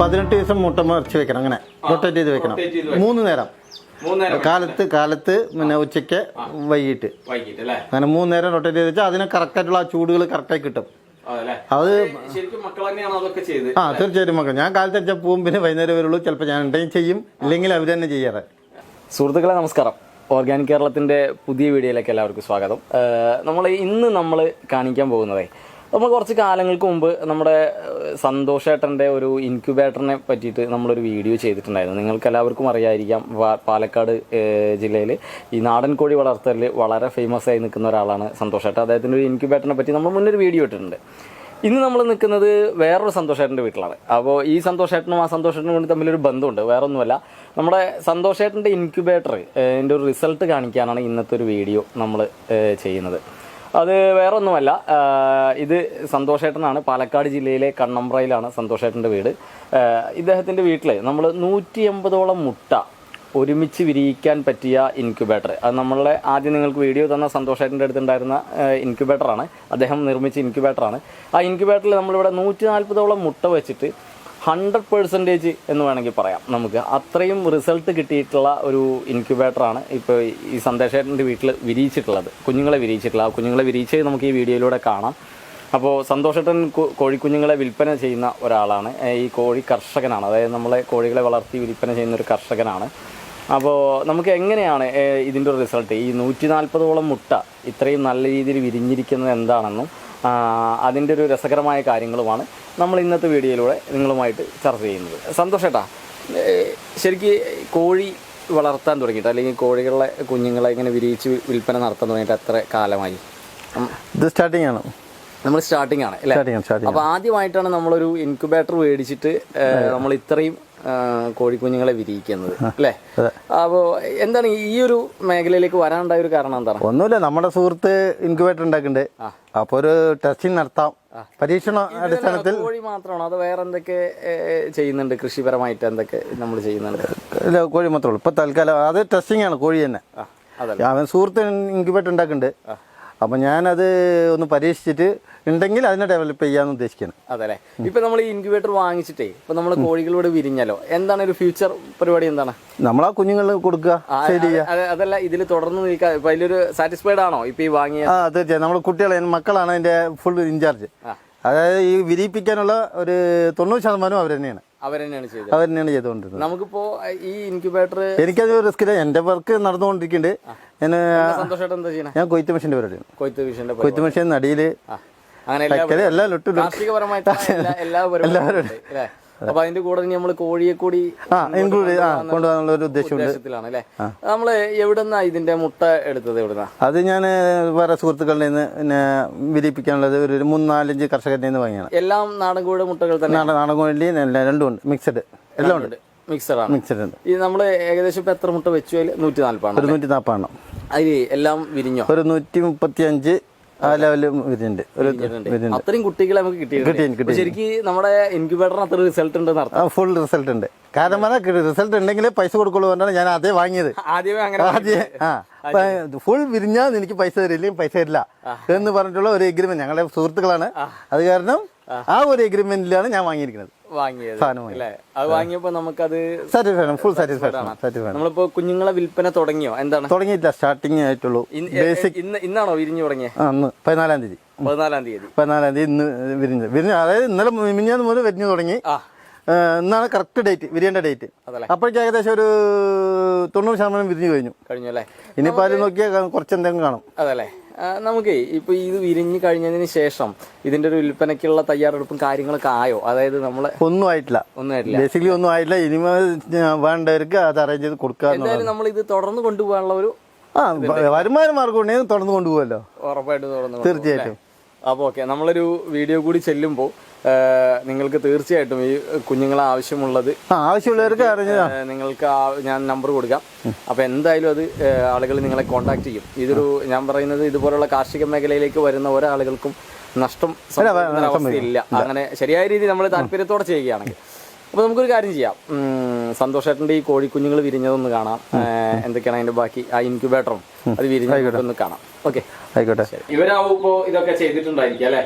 പതിനെട്ട് ദിവസം മുട്ട മറിച്ച് വെക്കണം അങ്ങനെ. റൊട്ടേറ്റ് ചെയ്ത് വെക്കണം. മൂന്ന് നേരം. കാലത്ത് കാലത്ത് പിന്നെ ഉച്ചയ്ക്ക് വൈകിട്ട്. അങ്ങനെ മൂന്ന് നേരം റൊട്ടേറ്റ് ചെയ്ത് വെച്ചാൽ അതിന് കറക്റ്റായിട്ടുള്ള ആ ചൂടുകൾ കറക്റ്റായി കിട്ടും. അത് ശരിക്കും മക്കൾ അതൊക്കെ ചെയ്ത്? ആ തീർച്ചയായിട്ടും മക്കൾ ഞാൻ കാലത്ത് വെച്ചാൽ പോകും പിന്നെ വൈകുന്നേരം വരുള്ളൂ. ചിലപ്പോൾ ഞാൻ ഉണ്ടെങ്കിൽ ചെയ്യും ഇല്ലെങ്കിൽ അവർ തന്നെ ചെയ്യാറ്. സുഹൃത്തുക്കളെ നമസ്കാരം. ഓർഗാനിക് കേരളത്തിന്റെ പുതിയ വീഡിയോയിലേക്ക് എല്ലാവർക്കും സ്വാഗതം. നമ്മൾ ഇന്ന് നമ്മൾ കാണിക്കാൻ പോകുന്നതേ നമ്മൾ കുറച്ച് കാലങ്ങൾക്ക് മുമ്പ് നമ്മുടെ സന്തോഷേട്ടന്റെ ഒരു ഇൻക്യുബേറ്ററിനെ പറ്റിയിട്ട് നമ്മളൊരു വീഡിയോ ചെയ്തിട്ടുണ്ടായിരുന്നു. നിങ്ങൾക്ക് എല്ലാവർക്കും അറിയായിരിക്കാം പാലക്കാട് ജില്ലയിൽ ഈ നാടൻ കോഴി വളർത്തലിൽ വളരെ ഫേമസ് ആയി നിൽക്കുന്ന ഒരാളാണ് സന്തോഷേട്ടൻ. അദ്ദേഹത്തിന്റെ ഒരു ഇൻക്യുബേറ്ററിനെ പറ്റി നമ്മൾ മുന്നൊരു വീഡിയോ ഇട്ടിട്ടുണ്ട്. ഇന്ന് നമ്മൾ നിൽക്കുന്നത് വേറൊരു സന്തോഷേട്ടന്റെ വീട്ടിലാണ്. അപ്പോൾ ഈ സന്തോഷേട്ടനും ആ സന്തോഷേട്ടനും വേണ്ടി തമ്മിലൊരു ബന്ധമുണ്ട്. വേറൊന്നുമല്ല നമ്മുടെ സന്തോഷേട്ടന്റെ ഇൻക്യുബേറ്റർ എന്റെ ഒരു റിസൾട്ട് കാണിക്കാനാണ് ഇന്നത്തെ ഒരു വീഡിയോ നമ്മൾ ചെയ്യുന്നത്. അത് വേറെ ഒന്നുമല്ല ഏഹ് ഇത് സന്തോഷേട്ടനാണ്. പാലക്കാട് ജില്ലയിലെ കണ്ണമ്പ്രയിലാണ് സന്തോഷേട്ടന്റെ വീട്. ഇദ്ദേഹത്തിന്റെ വീട്ടിൽ നമ്മൾ നൂറ്റി എൺപതോളം മുട്ട ഒരുമിച്ച് വിരിയിക്കാൻ പറ്റിയ ഇൻക്യുബേറ്റർ. അത് നമ്മളെ ആദ്യം നിങ്ങൾക്ക് വീഡിയോ തന്ന സന്തോഷേട്ടന്റെ അടുത്തുണ്ടായിരുന്ന ഇൻക്യുബേറ്ററാണ്. അദ്ദേഹം നിർമ്മിച്ച ഇൻക്യുബേറ്ററാണ്. ആ ഇൻക്യുബേറ്ററിൽ നമ്മളിവിടെ നൂറ്റി നാൽപ്പതോളം മുട്ട വെച്ചിട്ട് ഹൺഡ്രഡ് പേഴ്സന്റേജ് എന്ന് വേണമെങ്കിൽ പറയാം. നമുക്ക് അത്രയും റിസൾട്ട് കിട്ടിയിട്ടുള്ള ഒരു ഇൻക്യുബേറ്ററാണ് ഇപ്പോൾ ഈ സന്തോഷേട്ടന്റെ വീട്ടിൽ വിരിയിച്ചിട്ടുള്ളത്. കുഞ്ഞുങ്ങളെ വിരിയിച്ചിട്ടുള്ള. ആ കുഞ്ഞുങ്ങളെ വിരിയിച്ച് നമുക്ക് ഈ വീഡിയോയിലൂടെ കാണാം. അപ്പോൾ സന്തോഷേട്ടൻ കോഴിക്കുഞ്ഞുങ്ങളെ വിൽപ്പന ചെയ്യുന്ന ഒരാളാണ്. ഈ കോഴി കർഷകനാണ്. അതായത് നമ്മളെ കോഴികളെ വളർത്തി വിൽപ്പന ചെയ്യുന്ന ഒരു കർഷകനാണ്. അപ്പോൾ നമുക്ക് എങ്ങനെയാണ് ഇതിന്റെ ഒരു റിസൾട്ട് ഈ നൂറ്റി നാൽപ്പതോളം മുട്ട ഇത്രയും നല്ല രീതിയിൽ വിരിഞ്ഞിരിക്കുന്നത് എന്താണെന്നും അതിന്റെ ഒരു രസകരമായ കാര്യങ്ങളുമാണ്. നമ്മൾ ഇന്നത്തെ വീഡിയോയിലൂടെ നിങ്ങളുമായിട്ട് ചർച്ച ചെയ്യുന്നത്. സന്തോഷേട്ടാ ശരിക്ക് കോഴി വളർത്താൻ തുടങ്ങിയിട്ട് അല്ലെങ്കിൽ കോഴികളെ കുഞ്ഞുങ്ങളെ ഇങ്ങനെ വിരിയിച്ച് വിൽപ്പന നടത്താൻ തുടങ്ങിയിട്ട് എത്ര കാലമായി? ഇത് സ്റ്റാർട്ടിംഗ് ആണ്. നമ്മൾ സ്റ്റാർട്ടിംഗ് ആണ് അല്ലേ? അപ്പോൾ ആദ്യമായിട്ടാണ് നമ്മളൊരു ഇൻക്യുബേറ്റർ മേടിച്ചിട്ട് നമ്മൾ ഇത്രയും കോഴിക്കുഞ്ഞുങ്ങളെ വിരിയിക്കുന്നത് അല്ലേ? അപ്പോൾ എന്താണ് ഈ ഒരു മേഖലയിലേക്ക് വരാനുണ്ടായ ഒരു കാരണം എന്താണ്? ഒന്നുമില്ല നമ്മുടെ സുഹൃത്ത് ഇൻക്യുബേറ്റർ ഉണ്ടാക്കുന്നുണ്ട്. അപ്പോൾ ഒരു ടെസ്റ്റിംഗ് നടത്താം. പരീക്ഷണ അടിസ്ഥാനത്തിൽ കോഴി മാത്രമാണോ? അത് വേറെ എന്തൊക്കെ ചെയ്യുന്നുണ്ട്? കൃഷിപരമായിട്ട് എന്തൊക്കെ നമ്മൾ ചെയ്യുന്നുണ്ട്? ഇല്ല കോഴി മാത്രമേ ഉള്ളൂ. ഇപ്പൊ തൽക്കാലം അത് ടെസ്റ്റിംഗ് ആണ് കോഴി തന്നെ. അവൻ സുഹൃത്ത് ഇൻക്യുബേറ്റർ ഉണ്ടാക്കുന്നുണ്ട്. അപ്പം ഞാനത് ഒന്ന് പരീക്ഷിച്ചിട്ട് ഉണ്ടെങ്കിൽ അതിനെ ഡെവലപ്പ് ചെയ്യാന്ന് ഉദ്ദേശിക്കുന്നത് അതെ ഇപ്പൊ നമ്മൾ ഈ ഇൻക്യുബേറ്റർ വാങ്ങിച്ചിട്ടേ ഇപ്പൊ നമ്മൾ കോഴികളോട് വിരിഞ്ഞല്ലോ എന്താണ് ഒരു ഫ്യൂച്ചർ പരിപാടി എന്താണ്? നമ്മൾ കുഞ്ഞുങ്ങൾ കൊടുക്കുക ആ, ചെയ്യുക. അത് അതല്ല ഇതിൽ തുടർന്ന് ഇപ്പൊ അതിലൊരു സാറ്റിസ്ഫൈഡ് ആണോ ഇപ്പൊ ഈ വാങ്ങിയ ആ തീർച്ചയായും. നമ്മൾ കുട്ടികളെ മക്കളാണ് അതിന്റെ ഫുൾ ഇൻചാർജ് അതായത് ഈ വിരിയിപ്പിക്കാനുള്ള ഒരു തൊണ്ണൂറ് ശതമാനം അവർ തന്നെയാണ്. അവർ തന്നെയാണ് ചെയ്തത് തന്നെയാണ് ചെയ്തുകൊണ്ടിരുന്നത്. നമുക്കിപ്പോ ഈ ഇൻക്യുബേറ്റർ എനിക്കത് റിസ്ക് ഇല്ല. എന്റെ വർക്ക് നടന്നുകൊണ്ടിരിക്കുന്നുണ്ട്. ഞാൻ സന്തോഷമായിട്ട് എന്താ ചെയ്യണേ? ഞാൻ കൊയ്ത്ത് മെഷീന്റെ പരിപാടിയാണ്. കൊയ്ത്ത് മെഷീന്റെ കൊയ്ത്ത് മെഷീൻ നടിയിൽ അങ്ങനെ എല്ലാ അപ്പൊ അതിന്റെ കൂടെ നമ്മൾ കോഴിയെ കൂടി ഇൻക്ലൂഡ് കൊണ്ടുപോകാനുള്ള ഒരു ഉദ്ദേശത്തിലാണ് അല്ലെ? നമ്മൾ എവിടുന്നാ ഇതിന്റെ മുട്ട എടുത്തത് എവിടുന്നാ? അത് ഞാൻ വേറെ സുഹൃത്തുക്കളുടെ നിന്ന് പിന്നെ വിരിപ്പിക്കാനുള്ളത് ഒരു മൂന്നാലഞ്ച് കർഷകരിൽ നിന്ന് വാങ്ങിയാണ് എല്ലാം നാടൻ കോഴിയുടെ മുട്ടകൾ തന്നെ? നാടൻ കോഴി രണ്ടും ഉണ്ട് മിക്സഡ് എല്ലാം ഉണ്ട്. മിക്സഡ് ആണ്. മിക്സഡ് ഉണ്ട്. ഇത് നമ്മൾ ഏകദേശം ഇപ്പൊ എത്ര മുട്ട വെച്ചു? നൂറ്റി നാല്പാണ് ഒരു നൂറ്റി നാൽപ്പാണ് അതിൽ എല്ലാം വിരിഞ്ഞോ? ഒരു നൂറ്റി മുപ്പത്തി അഞ്ച് ആ വരുന്നുണ്ട് ഒരു വരുന്നുണ്ട് അത്രയും കുട്ടികളെ നമുക്ക് കിട്ടി. ശരിക്കും നമ്മുടെ ഇൻക്യുബേറ്ററിന് അത്ര റിസൾട്ട് അർത്ഥം? ഫുൾ റിസൾട്ട് ഉണ്ട്. കാരണം പറഞ്ഞാൽ റിസൾട്ട് ഉണ്ടെങ്കിൽ പൈസ കൊടുക്കുള്ളൂ പറഞ്ഞാണ് ഞാൻ അതേ വാങ്ങിയത്. ആദ്യമേ അങ്ങനെ ആദ്യം ആ. ഫുൾ വിരിഞ്ഞാൽ എനിക്ക് പൈസ തരില്ല പൈസ തരില്ല എന്ന് പറഞ്ഞിട്ടുള്ള ഒരു എഗ്രിമെന്റ് ഞങ്ങളുടെ സുഹൃത്തുക്കളാണ്. അത് കാരണം ആ. ഒരു എഗ്രിമെന്റിലാണ് ഞാൻ വാങ്ങിയിരിക്കുന്നത്. വാങ്ങിയത്. അല്ലേ? അത് വാങ്ങിയപ്പോ നമുക്കത് ഫുൾ നമ്മളിപ്പോ കുഞ്ഞുങ്ങളെ വിൽപ്പന തുടങ്ങിയോ? എന്താണ്? തുടങ്ങിയിട്ടില്ല സ്റ്റാർട്ടിങ് ആയിട്ടുള്ളൂ. ബേസിക് ഇന്ന് ഇന്നാണോ വിരിഞ്ഞു തുടങ്ങിയത് അന്ന് പതിനാലാം തീയതി. പതിനാലാം തീയതി. പതിനാലാം തീയതി ഇന്ന് വിരിഞ്ഞു. വിരിഞ്ഞു അതായത് ഇന്നലെ മിനിഞ്ഞാന്ന് മുതൽ വിരിഞ്ഞു തുടങ്ങി. ഇന്നാണ് കറക്റ്റ് ഡേറ്റ് വിരിയേണ്ട ഡേറ്റ് അപ്പോഴേക്കും ഏകദേശം ഒരു തൊണ്ണൂറ് ശതമാനം വിരിഞ്ഞു കഴിഞ്ഞു. കഴിഞ്ഞു അല്ലേ? ഇനിയിപ്പോൾ അതിൽ നോക്കിയാൽ കുറച്ച് എന്തെങ്കിലും കാണും. അതല്ലേ. നമുക്കേ ഇപ്പൊ ഇത് വിരിഞ്ഞു കഴിഞ്ഞതിന് ശേഷം ഇതിന്റെ ഒരു വിൽപ്പനയ്ക്കുള്ള തയ്യാറെടുപ്പും കാര്യങ്ങളൊക്കെ ആയോ? അതായത് നമ്മളെ ഒന്നും ആയിട്ടില്ല. ഒന്നും ആയിട്ടില്ല. ബേസിക്കലി ഒന്നും ആയിട്ടില്ല. ഇനി വേണ്ടവർക്ക് അത് അറേഞ്ച് ചെയ്ത് കൊടുക്കുക എന്തായാലും നമ്മൾ ഇത് തുടർന്ന് കൊണ്ടുപോകാനുള്ള ഒരു ആ വരുമാന മാർഗം ഉണ്ടെങ്കിൽ തുടർന്ന് കൊണ്ടുപോകല്ലോ ഉറപ്പായിട്ട് തുടർന്ന് തീർച്ചയായിട്ടും. അപ്പോൾ ഓക്കെ നമ്മളൊരു വീഡിയോ കൂടി ചെല്ലുമ്പോൾ നിങ്ങൾക്ക് തീർച്ചയായിട്ടും ഈ കുഞ്ഞുങ്ങളെ ആവശ്യമുള്ളത്. ആവശ്യമുള്ളവർക്ക് നിങ്ങൾക്ക് ഞാൻ നമ്പർ കൊടുക്കാം. അപ്പോൾ എന്തായാലും അത് ആളുകൾ നിങ്ങളെ കോൺടാക്ട് ചെയ്യും. ഇതൊരു ഞാൻ പറയുന്നത് ഇതുപോലുള്ള കാർഷിക മേഖലയിലേക്ക് വരുന്ന ഒരാളുകൾക്കും നഷ്ടം ഇല്ല അങ്ങനെ ശരിയായ രീതിയിൽ നമ്മൾ താല്പര്യത്തോടെ ചെയ്യുകയാണെങ്കിൽ. അപ്പോൾ നമുക്കൊരു കാര്യം ചെയ്യാം. സന്തോഷേട്ടന്റെ ഈ കോഴിക്കുഞ്ഞുങ്ങൾ വിരിഞ്ഞതൊന്ന് കാണാം. എന്തൊക്കെയാണ് അതിന്റെ ബാക്കി? ആ ഇൻക്യുബേറ്ററും അത് വിരിഞ്ഞൊന്ന് കാണാം. ഓക്കെ ആയിക്കോട്ടെ. ഇവരാവുമ്പോ ഇതൊക്കെ ചെയ്തിട്ടുണ്ടായിരിക്കും അല്ലെ?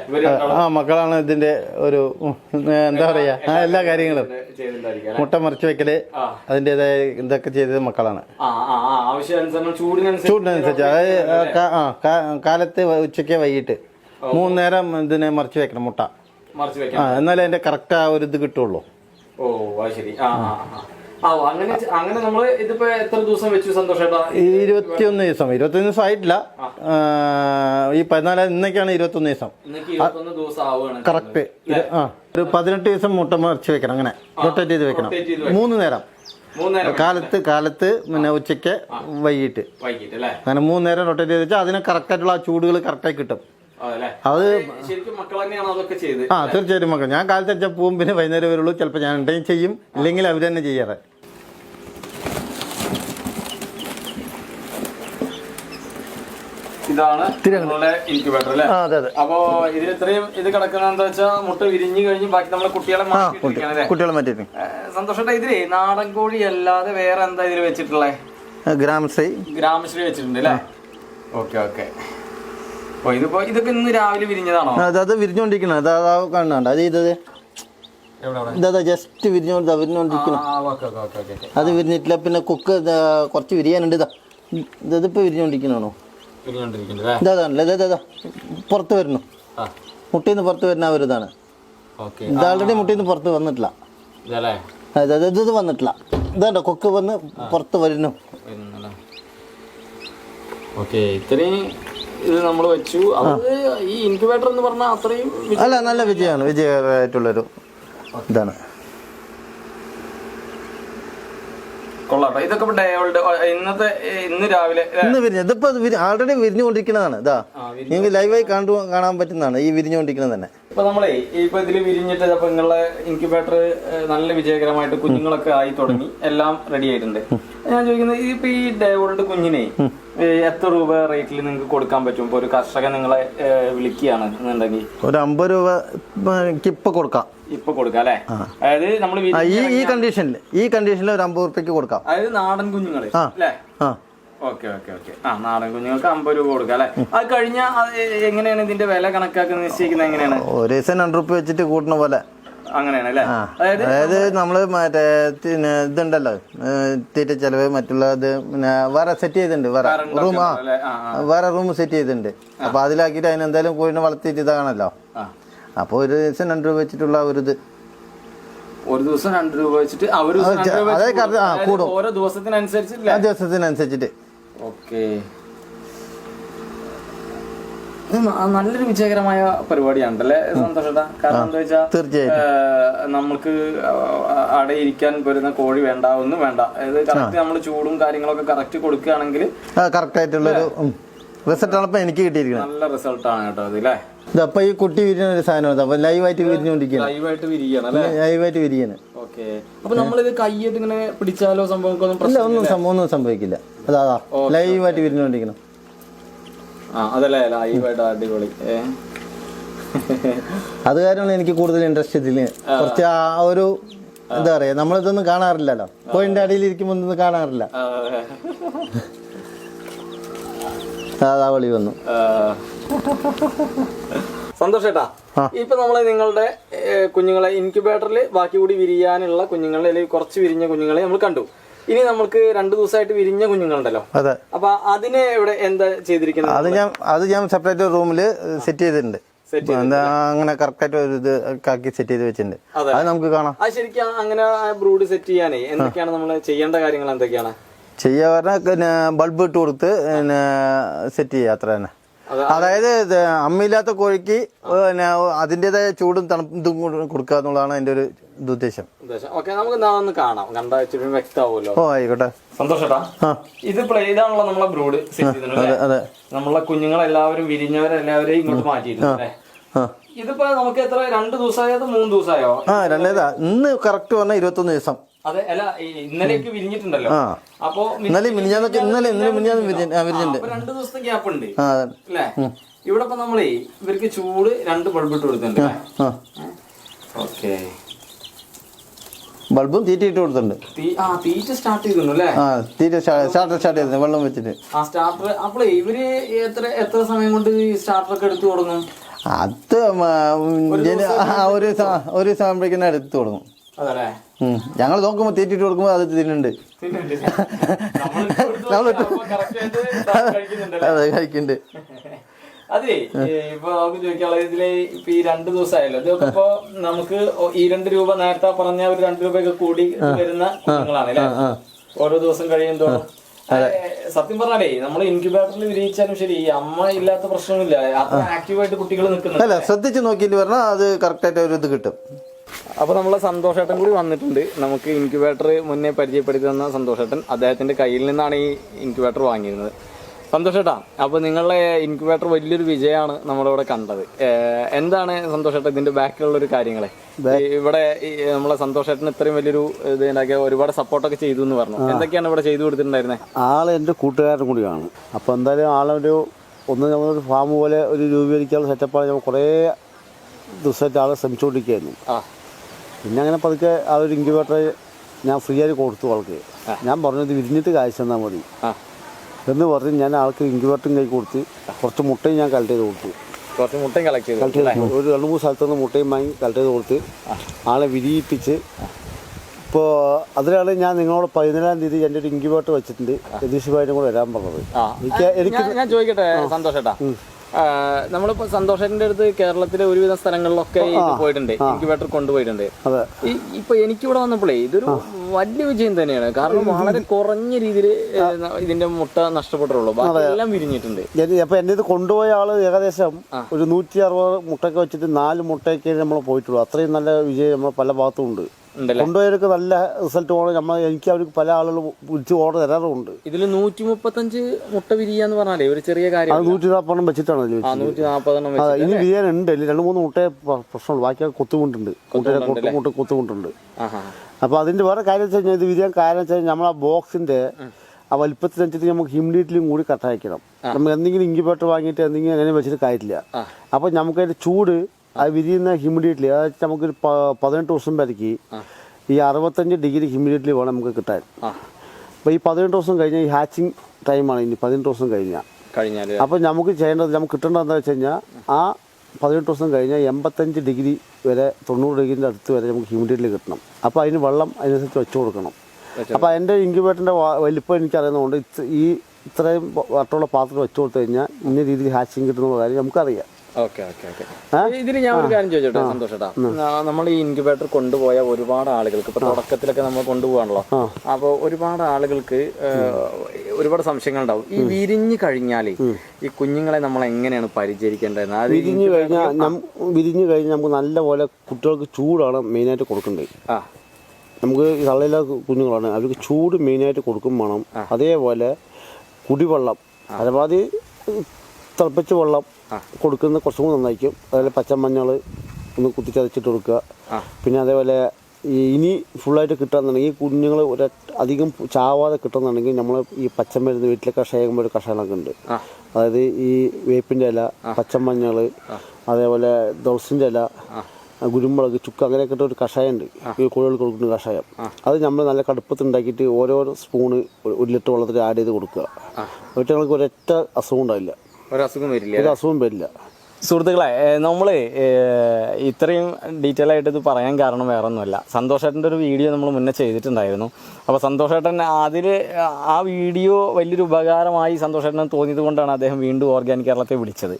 ആ മക്കളാണ് ഇതിന്റെ ഒരു എന്താ പറയാ? എല്ലാ കാര്യങ്ങളും. മുട്ട മറിച്ച് വെക്കൽ അതിന്റേതായ അതിന്റെതായ ഇതൊക്കെ ചെയ്തത് മക്കളാണ്. ചൂടിനനുസരിച്ച് അതായത് കാലത്ത് ഉച്ചയ്ക്ക് ഉച്ചയ്ക്ക് വൈകിട്ട് മൂന്നേരം ഇതിനെ മറിച്ച് വെക്കണം മുട്ട. മറിച്ച് വെക്കണം. വെക്കാം എന്നാലേ അതിന്റെ കറക്റ്റ് ആ ഒരു ഇത് കിട്ടുള്ളൂ. ഓ അത് ശരി. ആ ആ അങ്ങനെ അങ്ങനെ നമ്മൾ ഇതിപ്പോ എത്ര ദിവസം വെച്ചു സന്തോഷേട്ടാ? ഇരുപത്തിയൊന്ന് ദിവസം. ഇരുപത്തിയൊന്ന് ദിവസം ആയിട്ടില്ല. ഈ പതിനാലാം ഇന്നൊക്കെയാണ് ഇരുപത്തൊന്ന് ദിവസം. കറക്റ്റ്. ആ ഒരു പതിനെട്ട് ദിവസം മുട്ട മറിച്ച് വെക്കണം അങ്ങനെ. റൊട്ടേറ്റ് ചെയ്ത് വെക്കണം. മൂന്ന് നേരം. കാലത്ത് കാലത്ത് പിന്നെ ഉച്ചയ്ക്ക് വൈകിട്ട്. അങ്ങനെ മൂന്ന് നേരം റൊട്ടേറ്റ് ചെയ്ത് വെച്ചാൽ അതിന് കറക്റ്റായിട്ടുള്ള ആ ചൂടുകൾ കറക്റ്റായി കിട്ടും. അത് ശരിക്കും മക്കൾ അതൊക്കെ ചെയ്ത്? ആ തീർച്ചയായിട്ടും മക്കൾ ഞാൻ കാലത്ത് വെച്ചാൽ പോവും പിന്നെ വൈകുന്നേരം വരുള്ളൂ. ചിലപ്പോൾ ഞാൻ ഉണ്ടെങ്കിൽ ചെയ്യും. ഇല്ലെങ്കിൽ അവർ തന്നെ ചെയ്യാറ്. ഇതാണ് ഇൻക്യുബേറ്റർ അല്ലേ? അതെ അതെ. അപ്പോ ഇതിൽ ഇത്രയും ഇത് എന്താ വെച്ചാൽ മുട്ട വിരിഞ്ഞു കഴിഞ്ഞ് ബാക്കി നമ്മളെ കുട്ടികളെ കുട്ടികളെ മാറ്റിയിട്ട് സന്തോഷേട്ടാ ഇതിലേ നാടൻ കോഴി അല്ലാതെ വേറെ എന്താ ഇതിൽ വെച്ചിട്ടുള്ളത് ഗ്രാമശ്രീ. ഗ്രാമശ്രീ വെച്ചിട്ടുണ്ട് അല്ലേ? Okay okay. ഇതിപ്പോ ഇതൊക്കെ ഇന്ന് രാവിലെ വിരിഞ്ഞതാണോ? അത് വിരിഞ്ഞോണ്ടിരിക്കണം. അതാ കാണുന്നുണ്ട് അത് അവിടെ ഇതാ ജസ്റ്റ് വിരിഞ്ഞോണ്ട് വിരിഞ്ഞോണ്ടിരിക്കണം. അത് വിരിഞ്ഞിട്ടില്ല. പിന്നെ കുക്ക് ഇതാ കുറച്ച് വിരിയാനുണ്ട്. ഇതാ. ഇതിപ്പോൾ വിരിഞ്ഞോണ്ടിരിക്കണോ ഇതാ ഇതാ ഇതാ പുറത്ത് വരുന്നു. മുട്ടിൽ നിന്ന് പുറത്ത് വരുന്ന ഒരു ഇതാണ്. ഇത് ആൾറെഡി മുട്ടിൽ നിന്ന് പുറത്ത് വന്നിട്ടില്ല. ഇതല്ലേ? അത് അത് ഇത് ഇത് വന്നിട്ടില്ല. ഇതാണ്ടോ കൊക്ക് വന്ന് പുറത്ത് വരുന്നു. ഓക്കെ ഇത്രയും ഇത് നമ്മൾ വെച്ചു. അത് ഈ ഇൻക്യുബേറ്റർ എന്ന് പറഞ്ഞാൽ അത്രയും അല്ല നല്ല വിജയമാണ്. വിജയമായിട്ടുള്ളൊരു ഇതാണ്. കൊള്ളാട്ടോ. ഇതൊക്കെ ഇപ്പൊ ഡേ- ഇന്നത്തെ ഇന്ന് രാവിലെ? ഇന്ന് വിരിഞ്ഞ ഇതിപ്പോ ആൾറെഡി വിരിഞ്ഞുകൊണ്ടിരിക്കുന്നതാണ്. ഇതാ. നിങ്ങൾക്ക് ലൈവായി കണ്ടു കാണാൻ പറ്റുന്നതാണ്. ഈ വിരിഞ്ഞുകൊണ്ടിരിക്കുന്നത് തന്നെ. ഇപ്പൊ നമ്മളെ ഇപ്പൊ ഇതിൽ വിരിഞ്ഞിട്ട് അപ്പൊ നിങ്ങളെ ഇൻക്യുബേറ്റർ നല്ല വിജയകരമായിട്ട് കുഞ്ഞുങ്ങളൊക്കെ ആയി തുടങ്ങി. എല്ലാം റെഡി ആയിട്ടുണ്ട്. ഞാൻ ചോദിക്കുന്നത് ഇപ്പൊ ഈ ഡേവോൾഡ് കുഞ്ഞിനെ എത്ര രൂപ റേറ്റിൽ നിങ്ങൾക്ക് കൊടുക്കാൻ പറ്റും? ഇപ്പൊ ഒരു കർഷകൻ നിങ്ങളെ വിളിക്കുകയാണ് എന്നുണ്ടെങ്കിൽ. ഒരു അമ്പത് രൂപ ഇപ്പൊ കൊടുക്കാം. ഇപ്പൊ കൊടുക്കാം അല്ലെ? അതായത് നമ്മൾ ഈ കണ്ടീഷനിൽ ഈ കണ്ടീഷനിൽ ഒരു അമ്പത് റുപ്യക്ക് കൊടുക്കാം. അതായത് നാടൻ കുഞ്ഞുങ്ങളെ അല്ലേ? Okay okay okay. ആ നാടൻ കുഞ്ഞുങ്ങൾക്ക് അമ്പത് രൂപ കൊടുക്കാം അല്ലെ? അത് കഴിഞ്ഞ എങ്ങനെയാണ് ഇതിന്റെ വില കണക്കാക്കുന്നത്? നിശ്ചയിക്കുന്നത് എങ്ങനെയാണ്? ഒരു ദിവസം രണ്ട് റുപ്യ വെച്ചിട്ട് കൂട്ടണ പോലെ. അങ്ങനെയാണ് അല്ലേ? അതായത് നമ്മൾ മറ്റേ ഇതുണ്ടല്ലോ തീറ്റ ചെലവ് മറ്റുള്ള ഇത് പിന്നെ വേറെ സെറ്റ് ചെയ്തിട്ടുണ്ട് വേറെ റൂം ആ വേറെ റൂം സെറ്റ് ചെയ്തിട്ടുണ്ട്. അപ്പൊ അതിലാക്കിയിട്ട് അതിനെന്തായാലും കോഴിനെ വളർത്തിയിട്ട് ഇതാണല്ലോ. അപ്പൊ ഒരു ദിവസം രണ്ട് രൂപ വെച്ചിട്ടുള്ള ഒരു ഇത്. ഒരു ദിവസം രണ്ട് രൂപ വെച്ചിട്ട് ആ ദിവസത്തിനനുസരിച്ചിട്ട്. ഓക്കെ. നല്ലൊരു വിജയകരമായ പരിപാടിയാണല്ലേ സന്തോഷട്ടാ? കാരണം എന്താ വെച്ചാ തീർച്ചയായും നമ്മൾക്ക് നമുക്ക് അടയിരിക്കാൻ വരുന്ന കോഴി വേണ്ട ഒന്നും വേണ്ട. അതായത് കറക്റ്റ് നമ്മൾ ചൂടും കാര്യങ്ങളൊക്കെ കറക്റ്റ് കൊടുക്കുകയാണെങ്കിൽ കറക്റ്റ് ആയിട്ടുള്ളൊരു ആണ് ഇപ്പൊ എനിക്ക് കിട്ടിയിരിക്കുന്നത് നല്ല റിസൾട്ട് ആണ് കേട്ടോ അത് അല്ലേ ഇതപ്പൊ ഈ കുട്ടി വിരിഞ്ഞ ഒരു സാധനമാണ്. അപ്പൊ ലൈവായിട്ട് വിരിഞ്ഞുകൊണ്ടിരിക്കുകയാണ്. ലൈവായിട്ട് വിരിയാണ് ലൈവ് ലൈവായിട്ട് വിരിയാണ്. ഓക്കെ. അപ്പൊ നമ്മളിത് കൈയ്യത് ഇങ്ങനെ പിടിച്ചാലോ സംഭവം ഇല്ല ഒന്നും സംഭവം ഒന്നും സംഭവിക്കില്ല. അതാ ലൈവായിട്ട് വിരിഞ്ഞുകൊണ്ടിരിക്കണം ആ അതല്ലേ ലൈവായിട്ട് അടിപൊളി. അത് കാര്യമാണ് എനിക്ക് കൂടുതൽ ഇൻട്രസ്റ്റ് ഇതിൽ. കുറച്ച് ആ ഒരു എന്താ പറയാ നമ്മളിതൊന്നും കാണാറില്ലല്ലോ. പോയിന്റ് അടിയിൽ ഇരിക്കുമ്പോൾ ഒന്നും കാണാറില്ല. സാധാ വളി വന്നു. സന്തോഷേട്ടാ. ഇപ്പൊ നമ്മൾ നിങ്ങളുടെ കുഞ്ഞുങ്ങളെ ഇൻക്യുബേറ്ററിൽ ബാക്കി കൂടി വിരിയാനുള്ള കുഞ്ഞുങ്ങളെ അല്ലെങ്കിൽ കുറച്ച് വിരിഞ്ഞ കുഞ്ഞുങ്ങളെ നമ്മൾ കണ്ടു. ഇനി നമുക്ക് രണ്ടു ദിവസമായിട്ട് വിരിഞ്ഞ കുഞ്ഞുങ്ങളുണ്ടല്ലോ. അതെ. അപ്പൊ അതിനെ ഇവിടെ എന്താ ചെയ്തിരിക്കുന്നത്? അത് ഞാൻ അത് ഞാൻ സെപ്പറേറ്റ് റൂമിൽ സെറ്റ് ചെയ്തിട്ടുണ്ട്. അങ്ങനെ കറക്റ്റായിട്ട് ഒരു ഇത് ആക്കി സെറ്റ് ചെയ്ത് വെച്ചിട്ടുണ്ട്. അത്. നമുക്ക് കാണാം. അത് ശരിക്കും അങ്ങനെ ബ്രൂഡ് സെറ്റ് ചെയ്യാനേ എന്തൊക്കെയാണ് നമ്മൾ ചെയ്യേണ്ട കാര്യങ്ങൾ എന്തൊക്കെയാണ്? ചെയ്യാൻ പറഞ്ഞാൽ പിന്നെ ബൾബ് ഇട്ട് കൊടുത്ത് പിന്നെ സെറ്റ് ചെയ്യുക അത്ര തന്നെ. അതായത് അമ്മയില്ലാത്ത കോഴിക്ക് പിന്നെ അതിന്റെതായ ചൂടും തണുപ്പും കൊടുക്കുക എന്നുള്ളതാണ് എന്റെ ഒരു ഉദ്ദേശം. ഓക്കെ നമുക്ക് നാളെ ഒന്ന് കാണാം. കണ്ടാ ഇച്ചിരി വ്യക്തമാവുമല്ലോ. ഓ ആയിക്കോട്ടെ. സന്തോഷേട്ടാ. ഇത് പ്ലേ ഇതാണല്ലോ നമ്മളെ ബ്രൂഡ് അതെ നമ്മളെ കുഞ്ഞുങ്ങളെല്ലാവരും വിരിഞ്ഞവരെല്ലാവരെയും ഇങ്ങോട്ട് മാറ്റിയിട്ടുണ്ട് ഇതിപ്പോ നമുക്ക് എത്ര രണ്ട് ദിവസമായോ മൂന്ന് ദിവസമായോ? ആ രണ്ടേതാ. ഇന്ന് കറക്റ്റ് പറഞ്ഞാൽ ഇരുപത്തൊന്ന് ദിവസം. അതെ അല്ല ഇന്നലെയൊക്കെ വിരിഞ്ഞിട്ടുണ്ടല്ലോ. ആ. അപ്പോ മി- ഇന്നലെ മിനിഞ്ഞാന്നൊക്കെ ഇന്നലെ ഇന്നലെ മിനിഞ്ഞാന്ന് വിരിഞ്ഞിട്ടുണ്ട് രണ്ട് ദിവസത്തെ ഗ്യാപ്പ് ഉണ്ട്. അല്ലേ? ഇവിടെ ഇപ്പൊ നമ്മളേ ഇവർക്ക് ചൂട് രണ്ട് ബൾബ് ഇട്ട് കൊടുത്തിട്ടുണ്ട് ഓക്കെ. ബൾബും തീറ്റ ഇട്ട് കൊടുത്തിട്ടുണ്ട്. തീറ്റ സ്റ്റാർട്ട് ചെയ്തിരുന്നു അല്ലേ? ആ തീറ്റ സ്റ്റാർട്ടർ സ്റ്റാർട്ട് വെള്ളം വെച്ചിട്ട്. ആ സ്റ്റാർട്ടർ അപ്പോൾ ഇവർ എത്ര എത്ര സമയം കൊണ്ട് സ്റ്റാർട്ടർ ഒക്കെ എടുത്തു തുടങ്ങും? അത് ഒരു ഒരു എടുത്ത് തുടങ്ങും. ഞങ്ങൾ നോക്കുമ്പോൾ തീറ്റിട്ട് കൊടുക്കുമ്പോൾ അത് തിന്നുണ്ട് നമ്മൾ അതെ കഴിക്കുന്നുണ്ട്. അതെ ഇപ്പൊ നമുക്ക് ചോദിക്കാനുള്ള ഇതിലെ ഇപ്പൊ ഈ രണ്ട് ദിവസമായല്ലോ ഇതൊക്കെ ഇപ്പൊ നമുക്ക് ഈ രണ്ട് രൂപ നേരത്തെ പറഞ്ഞ ഒരു രണ്ട് രൂപയൊക്കെ കൂടി വരുന്ന കുഞ്ഞുങ്ങളാണ് അല്ലേ? ഓരോ ദിവസം കഴിയുമ്പോൾ തോറും. ഏ, സത്യം പറഞ്ഞാലേ നമ്മൾ ഇൻക്യുബേറ്ററിൽ വിരിയിച്ചാലും ശരി ഈ അമ്മ ഇല്ലാത്ത പ്രശ്നമില്ല അത്ര ആക്റ്റീവായിട്ട് കുട്ടികൾ നിൽക്കുന്നുണ്ട്. ശ്രദ്ധിച്ച് നോക്കിയിട്ട് പറഞ്ഞാൽ അത് കറക്റ്റ് ആയിട്ട് ഒരു ഇത് കിട്ടും. അപ്പൊ നമ്മളെ സന്തോഷേട്ടൻ കൂടി വന്നിട്ടുണ്ട്. നമുക്ക് ഇൻക്യുബേറ്റർ മുന്നേ പരിചയപ്പെടുത്തി തന്ന സന്തോഷേട്ടൻ അദ്ദേഹത്തിന്റെ കയ്യിൽ നിന്നാണ് ഈ ഇൻക്യുബേറ്റർ വാങ്ങിയിരുന്നത്. സന്തോഷേട്ടാ അപ്പൊ നിങ്ങളുടെ ഇൻക്യുബേറ്റർ വലിയൊരു വിജയമാണ് നമ്മളിവിടെ കണ്ടത്. എന്താണ് സന്തോഷേട്ടൻ ഇതിന്റെ ബാക്കിലുള്ള ഒരു കാര്യങ്ങളെ? ഇവിടെ നമ്മളെ സന്തോഷേട്ടൻ ഇത്രയും വലിയൊരു ഇത് ഉണ്ടാക്കിയ ഒരുപാട് സപ്പോർട്ടൊക്കെ ചെയ്തു എന്ന് പറഞ്ഞു. എന്തൊക്കെയാണ് ഇവിടെ ചെയ്തു കൊടുത്തിട്ടുണ്ടായിരുന്നത് ആൾ എന്റെ കൂട്ടുകാരൻ കൂടിയാണ് അപ്പോൾ എന്തായാലും ആളൊരു ഒന്ന് നമ്മളൊരു ഫാം പോലെ ഒരു രൂപീകരിക്കാനുള്ള സെറ്റപ്പാണ് നമ്മൾ കുറേ ദിവസമായിട്ട് ആളെ ശ്രമിച്ചുകൊണ്ടിരിക്കുകയായിരുന്നു പിന്നെ അങ്ങനെ പതുക്കെ ആ ഒരു ഇൻക്യുബേറ്റർ ഞാൻ ഫ്രീ ആയിട്ട് കൊടുത്തു ആൾക്ക്. ഞാൻ പറഞ്ഞത് വിരിഞ്ഞിട്ട് കാഴ്ച തന്നാൽ മതി. എന്ന് പറഞ്ഞ് ഞാൻ ആൾക്ക് ഇൻക്യുബേറ്ററും കൈ കൊടുത്ത് കുറച്ച് മുട്ടയും ഞാൻ കളക്ട് ചെയ്ത് കൊടുത്തു. കുറച്ച് മുട്ടയും കളക്ട് ചെയ്തു. കളക്ട് ചെയ്ത് ഒരു രണ്ട് മൂന്ന് സ്ഥലത്ത് നിന്ന് മുട്ടയും വാങ്ങി കളക്ട് ചെയ്ത് കൊടുത്ത് ആളെ വിരിയിപ്പിച്ച് ഇപ്പോൾ അതിലാണ് ഞാൻ നിങ്ങളോട് പതിനേഴാം തീയതി എന്റെ ഒരു ഇൻക്യുബേറ്റർ വെച്ചിട്ടുണ്ട് രതീഷ് ഭായിനും കൂടെ വരാൻ പറഞ്ഞത്. എനിക്ക് എനിക്ക് ഞാൻ- ഞാൻ ചോദിക്കട്ടെ സന്തോഷേട്ടാ. നമ്മളിപ്പോ സന്തോഷത്തിന്റെ അടുത്ത് കേരളത്തിലെ ഒരുവിധ സ്ഥലങ്ങളിലൊക്കെ പോയിട്ടുണ്ട് ഇൻക്യുബേറ്റർ കൊണ്ടുപോയിട്ടുണ്ട്. ഇപ്പൊ എനിക്കിവിടെ വന്നപ്പോഴേ ഇതൊരു വലിയ വിജയം തന്നെയാണ്. കാരണം വളരെ കുറഞ്ഞ രീതിയിൽ ഇതിന്റെ മുട്ട നഷ്ടപ്പെട്ടുള്ളൂ. എല്ലാം വിരിഞ്ഞിട്ടുണ്ട്. അപ്പൊ എന്റെ ഇത് കൊണ്ടുപോയ ആൾ ഏകദേശം ഒരു നൂറ്റി അറുപത് മുട്ടയൊക്കെ വെച്ചിട്ട് നാല് മുട്ടയൊക്കെ നമ്മൾ പോയിട്ടുള്ളൂ. അത്രയും നല്ല വിജയം നമ്മൾ പല ഭാഗത്തും ഉണ്ട്. കൊണ്ടുപോയവർക്ക് നല്ല റിസൾട്ട് പോകണം നമ്മൾ എനിക്ക് അവർക്ക് പല ആളുകൾ വിളിച്ച് ഓർഡർ തരാറുണ്ട്. ഇതിൽ നൂറ്റി മുപ്പത്തഞ്ച് മുട്ട വിരിയാന്ന് പറഞ്ഞാലേ ഒരു ചെറിയ കാര്യം നൂറ്റി നാൽപ്പതെണ്ണം വെച്ചിട്ടാണ് ഇനി വിരിയാനുണ്ട് അല്ലെങ്കിൽ രണ്ട് മൂന്ന് മുട്ടയെ പ്ര- പ്രശ്നമുള്ളൂ. ബാക്കി കൊത്തുകൊണ്ടുണ്ട്. മുട്ടയുടെ കൊത്തു മുട്ട കൊത്തുകൊണ്ടുണ്ട്. അപ്പൊ അതിന്റെ വേറെ കാര്യം വെച്ച് കഴിഞ്ഞാൽ ഇത് വിരിയാൻ കാര്യം വെച്ച് കഴിഞ്ഞാൽ നമ്മൾ ആ ബോക്സിന്റെ ആ വലിപ്പത്തിനനുസരിച്ച് നമുക്ക് ഹ്യൂമിഡിറ്റിലും കൂടി കട്ടയക്കണം. നമ്മൾ എന്തെങ്കിലും ഇൻക്യുബേറ്റർ വാങ്ങിയിട്ട് എന്തെങ്കിലും അങ്ങനെ വെച്ചിട്ട് കാര്യമില്ല. അപ്പോൾ നമുക്ക് ചൂട് ആ വിരിയുന്ന ഹ്യൂമിഡിറ്റി അതായത് നമുക്കൊരു പതിനെട്ട് ദിവസം വരയ്ക്ക് ഈ അറുപത്തഞ്ച് ഡിഗ്രി ഹ്യൂമിഡിറ്റി വേണം നമുക്ക് കിട്ടാൻ. അപ്പോൾ ഈ പതിനെട്ട് ദിവസം കഴിഞ്ഞാൽ ഈ ഹാച്ചിങ് ടൈമാണ് ഇനി പതിനെട്ട് ദിവസം കഴിഞ്ഞാൽ കഴിഞ്ഞാൽ അപ്പോൾ നമുക്ക് ചെയ്യേണ്ടത് നമുക്ക് കിട്ടേണ്ടത് എന്താ വെച്ച് കഴിഞ്ഞാൽ ആ പതിനെട്ട് ദിവസം കഴിഞ്ഞാൽ എൺപത്തഞ്ച് ഡിഗ്രി വരെ തൊണ്ണൂറ് ഡിഗ്രിന്റെ അടുത്ത് വരെ നമുക്ക് ഹ്യൂമിഡിറ്റിയിൽ കിട്ടണം. അപ്പോൾ അതിന് വെള്ളം അതിനനുസരിച്ച് വെച്ച് കൊടുക്കണം. അപ്പോൾ എന്റെ ഇൻക്യുബേറ്ററിന്റെ വലിപ്പം എനിക്കറിയുന്നതുകൊണ്ട് ഇത്ര ഈ ഇത്രയും വട്ടമുള്ള പാത്രം വെച്ച് കൊടുത്തു കഴിഞ്ഞാൽ ഇന്ന രീതിയിൽ ഹാച്ചിങ് കിട്ടുന്ന കാര്യം നമുക്കറിയാം. ഇതിൽ ഞാൻ ഒരു കാര്യം ചോദിച്ചോട്ടെ സന്തോഷട്ടാ. നമ്മൾ ഈ ഇൻക്യുബേറ്റർ കൊണ്ടുപോയ ഒരുപാട് ആളുകൾക്ക് ഇപ്പൊ തുടക്കത്തിലൊക്കെ നമ്മൾ കൊണ്ടുപോകാണല്ലോ അപ്പൊ ഒരുപാട് ആളുകൾക്ക് ഒരുപാട് സംശയങ്ങൾ ഉണ്ടാവും ഈ വിരിഞ്ഞു കഴിഞ്ഞാൽ ഈ കുഞ്ഞുങ്ങളെ നമ്മൾ എങ്ങനെയാണ് പരിചരിക്കേണ്ടത് വിരിഞ്ഞു കഴിഞ്ഞാൽ വിരിഞ്ഞു കഴിഞ്ഞാൽ നമുക്ക് നല്ലപോലെ കുട്ടികൾക്ക് ചൂടാണ് മെയിനായിട്ട് കൊടുക്കേണ്ടത് ആ. നമുക്ക് ഈ തള്ളയിലെ കുഞ്ഞുങ്ങളാണ് അവർക്ക് ചൂട് മെയിനായിട്ട് കൊടുക്കും വേണം. അതേപോലെ കുടിവെള്ളം. അഥവാ തിളപ്പിച്ച വെള്ളം കൊടുക്കുന്നത് കുറച്ചും കൂടി നന്നായിരിക്കും. അതുപോലെ പച്ചമഞ്ഞൾ ഒന്ന് കുത്തിച്ചതച്ചിട്ട് കൊടുക്കുക. പിന്നെ അതേപോലെ ഇനി ഫുള്ളായിട്ട് കിട്ടുകയെന്നുണ്ടെങ്കിൽ ഈ കുഞ്ഞുങ്ങൾ ഒരു അധികം ചാവാതെ കിട്ടുന്നുണ്ടെങ്കിൽ നമ്മൾ ഈ പച്ചമരുന്ന് വീട്ടിലെ കഷായം ഒരു കഷായങ്ങളൊക്കെ ഉണ്ട്. അതായത് ഈ വേപ്പിന്റെ ഇല പച്ചമഞ്ഞൾ അതേപോലെ തുളസിന്റെ ഇല കുരുമുളക് ചുക്ക് അങ്ങനെയൊക്കെ ഇട്ട ഒരു കഷായം ഉണ്ട് ഈ കോഴികൾക്ക് കൊടുക്കുന്ന കഷായം. അത് നമ്മൾ നല്ല കടുപ്പത്തുണ്ടാക്കിയിട്ട് ഓരോ സ്പൂണ് ഒരു- ലിറ്റർ വെള്ളത്തിൽ ആഡ് ചെയ്ത് കൊടുക്കുക. ഒറ്റങ്ങൾക്ക് ഒരൊറ്റ അസുഖം ഉണ്ടാവില്ല. ഒരു അസുഖം വരില്ല. ഒരു അസുഖം വരില്ല. സുഹൃത്തുക്കളെ നമ്മൾ ഇത്രയും ഡീറ്റെയിൽ ആയിട്ട് ഇത് പറയാൻ കാരണം വേറെ ഒന്നുമല്ല സന്തോഷേട്ടന്റെ ഒരു വീഡിയോ നമ്മൾ മുന്നേ ചെയ്തിട്ടുണ്ടായിരുന്നു. അപ്പോൾ സന്തോഷേട്ടൻ അതിൽ ആ വീഡിയോ വലിയൊരു ഉപകാരമായി സന്തോഷേട്ടൻ തോന്നിയത് കൊണ്ടാണ് അദ്ദേഹം വീണ്ടും ഓർഗാനിക് കേരളത്തെ വിളിച്ചത്.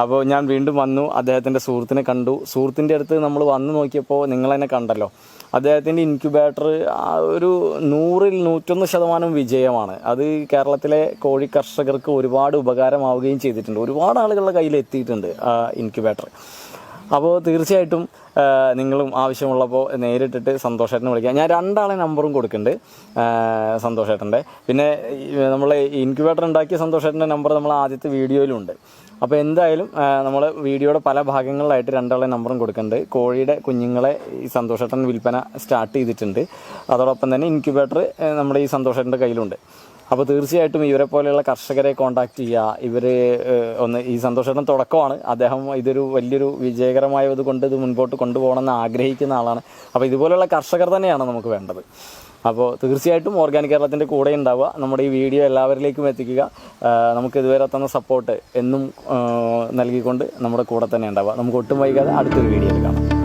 അപ്പോൾ ഞാൻ വീണ്ടും വന്നു അദ്ദേഹത്തിന്റെ സുഹൃത്തിനെ കണ്ടു. സുഹൃത്തിന്റെ അടുത്ത് നമ്മൾ വന്ന് നോക്കിയപ്പോൾ നിങ്ങൾ തന്നെ കണ്ടല്ലോ. അദ്ദേഹത്തിന്റെ ഇൻക്യുബേറ്റർ ഒരു നൂറിൽ നൂറ്റൊന്ന് ശതമാനം വിജയമാണ്. അത് കേരളത്തിലെ കോഴി കർഷകർക്ക് ഒരുപാട് ഉപകാരമാവുകയും ചെയ്തിട്ടുണ്ട്. ഒരുപാട് ആളുകളുടെ കയ്യിൽ എത്തിയിട്ടുണ്ട് ഇൻക്യുബേറ്റർ അപ്പോൾ തീർച്ചയായിട്ടും നിങ്ങളും ആവശ്യമുള്ളപ്പോൾ നേരിട്ടിട്ട് സന്തോഷേട്ടനെ വിളിക്കാം. ഞാൻ രണ്ടാളെ നമ്പറും കൊടുക്കുന്നുണ്ട് സന്തോഷേട്ടന്റെ. പിന്നെ നമ്മൾ ഇൻക്യുബേറ്റർ ഉണ്ടാക്കിയ സന്തോഷേട്ടന്റെ നമ്പർ നമ്മൾ ആദ്യത്തെ വീഡിയോയിലുണ്ട്. അപ്പോൾ എന്തായാലും നമ്മൾ വീഡിയോയുടെ പല ഭാഗങ്ങളിലായിട്ട് രണ്ടാളെ നമ്പറും കൊടുക്കുന്നുണ്ട്. കോഴിയുടെ കുഞ്ഞുങ്ങളെ ഈ സന്തോഷേട്ടൻ വിൽപ്പന സ്റ്റാർട്ട് ചെയ്തിട്ടുണ്ട്. അതോടൊപ്പം തന്നെ ഇൻക്യുബേറ്റർ നമ്മുടെ ഈ സന്തോഷേട്ടന്റെ കയ്യിലുണ്ട്. അപ്പോൾ തീർച്ചയായിട്ടും ഇവരെ പോലെയുള്ള കർഷകരെ കോൺടാക്ട് ചെയ്യുക. ഇവർ ഒന്ന് ഈ സന്തോഷേട്ടൻ തുടക്കമാണ്. അദ്ദേഹം ഇതൊരു വലിയൊരു വിജയകരമായത് കൊണ്ട് ഇത് മുൻപോട്ട് കൊണ്ടുപോകണമെന്ന് ആഗ്രഹിക്കുന്ന ആളാണ്. അപ്പോൾ ഇതുപോലെയുള്ള കർഷകർ തന്നെയാണ് നമുക്ക് വേണ്ടത്. അപ്പോൾ തീർച്ചയായിട്ടും ഓർഗാനിക് കേരളത്തിന്റെ കൂടെ ഉണ്ടാവുക. നമ്മുടെ ഈ വീഡിയോ എല്ലാവരിലേക്കും എത്തിക്കുക. നമുക്ക് ഇതുവരെ തന്ന സപ്പോർട്ട് എന്നും നൽകിക്കൊണ്ട് നമ്മുടെ കൂടെ തന്നെ ഉണ്ടാവുക. നമുക്ക് ഒട്ടും വൈകാതെ അടുത്തൊരു വീഡിയോ കാണാം.